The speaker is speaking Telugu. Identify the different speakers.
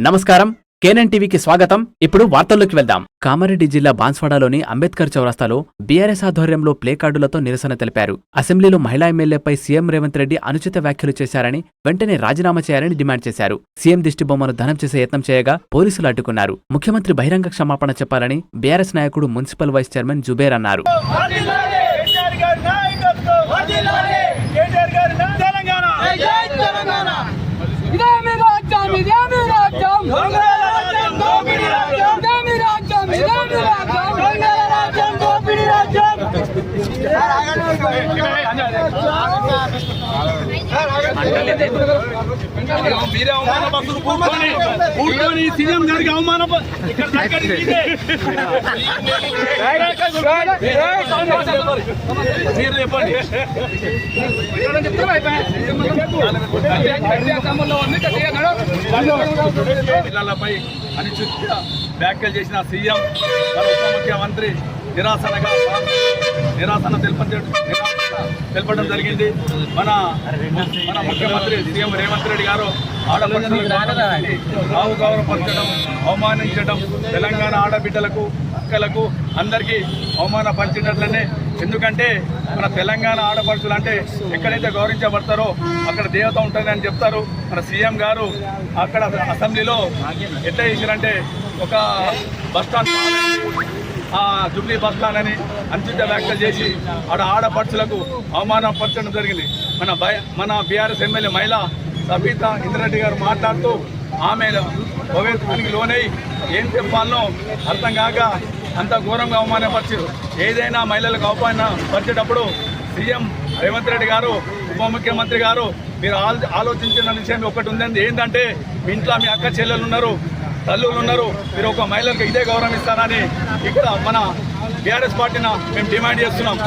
Speaker 1: నమస్కారం. కేనన్ టీవీకి స్వాగతం. ఇప్పుడు వార్తల్లోకి వెళ్దాం. కామారెడ్డి జిల్లా బాన్స్వాడలోని అంబేద్కర్ చౌరస్తాలో బీఆర్ఎస్ ఆధ్వర్యంలో ప్లే కార్డులతో నిరసన తెలిపారు. అసెంబ్లీలో మహిళా ఎమ్మెల్యేపై సీఎం రేవంత్ రెడ్డి అనుచిత వ్యాఖ్యలు చేశారని వెంటనే రాజీనామా చేయాలని డిమాండ్ చేశారు. సీఎం దిష్టిబొమ్మను ధనం చేసే యత్నం చేయగా పోలీసులు అడ్డుకున్నారు. ముఖ్యమంత్రి బహిరంగ క్షమాపణ చెప్పాలని బీఆర్ఎస్ నాయకుడు మున్సిపల్ వైస్ చైర్మన్ జుబేర్ అన్నారు
Speaker 2: కేటీఆర్ గారి నాయకత్వం కేటీఆర్ గారి నా- తెలంగాణ
Speaker 3: ఇదే మీ రాజ్యం ఇదే మీ రాజ్యం
Speaker 2: దొంగల రాజ్యం, దోపిడీ రాజ్యం.
Speaker 3: ఇదే మీ రాజ్యం ఇదే మీ రాజ్యం
Speaker 2: దొంగల రాజ్యం, దోపిడీ రాజ్యం. మీరే అవమాన భక్తులు కూర్చొని కూర్చొని సీఎం గారికి అవమాన భ- ఇక్కడ దగ్గర మీరే. మీరు చెప్పండి పిల్లలపై అనుచిత వ్యాఖ్యలు చేసిన సీఎం మన ఉప ముఖ్యమంత్రి నిరాశనగా నిరాశన తెలపడం తెలపడం జరిగింది. మన మన ముఖ్యమంత్రి సీఎం రేవంత్ రెడ్డి గారు ఆడపడుచులకు రావు గౌరవపరచడం అవమానించడం తెలంగాణ ఆడబిడ్డలకు అక్కలకు అందరికీ అవమానపరిచినట్లనే ఎందుకంటే మన తెలంగాణ ఆడపడుచులు అంటే ఎక్కడైతే గౌరవించబడతారో అక్కడ దేవత ఉంటుందని చెప్తారు. మన సీఎం గారు అక్కడ అసెంబ్లీలో ఎట్లా చేశారంటే ఒక బస్టాండ్ ఆ జుబ్లీ బస్ స్టాండ్ అని అనుచిత వ్యాఖ్యలు చేసి ఆడ ఆడపడుచులకు అవమానపరచడం జరిగింది. మన మన బీఆర్ఎస్ ఎమ్మెల్యే మహిళ సబీత ఇంద్రెడ్డి గారు మాట్లాడుతూ ఆమె భవేత్వానికి లోనై ఏం చెప్పాలనో అర్థం కాక అంత ఘోరంగా అవమానపరిచారు. ఏదైనా మహిళలకు అవమానపరిచేటప్పుడు సీఎం రేవంత్ రెడ్డి గారు ఉప ముఖ్యమంత్రి గారు మీరు ఆలోచించిన విషయం ఒకటి ఉందండి. ఏంటంటే మీ ఇంట్లో మీ అక్క చెల్లెలు ఉన్నారు తల్లులు ఉన్నారు మీరు ఒక మహిళలకు ఇదే గౌరవం ఇస్తారని ఇక్కడ మన బీఆర్ఎస్ పార్టీన మేము డిమాండ్ చేస్తున్నాం.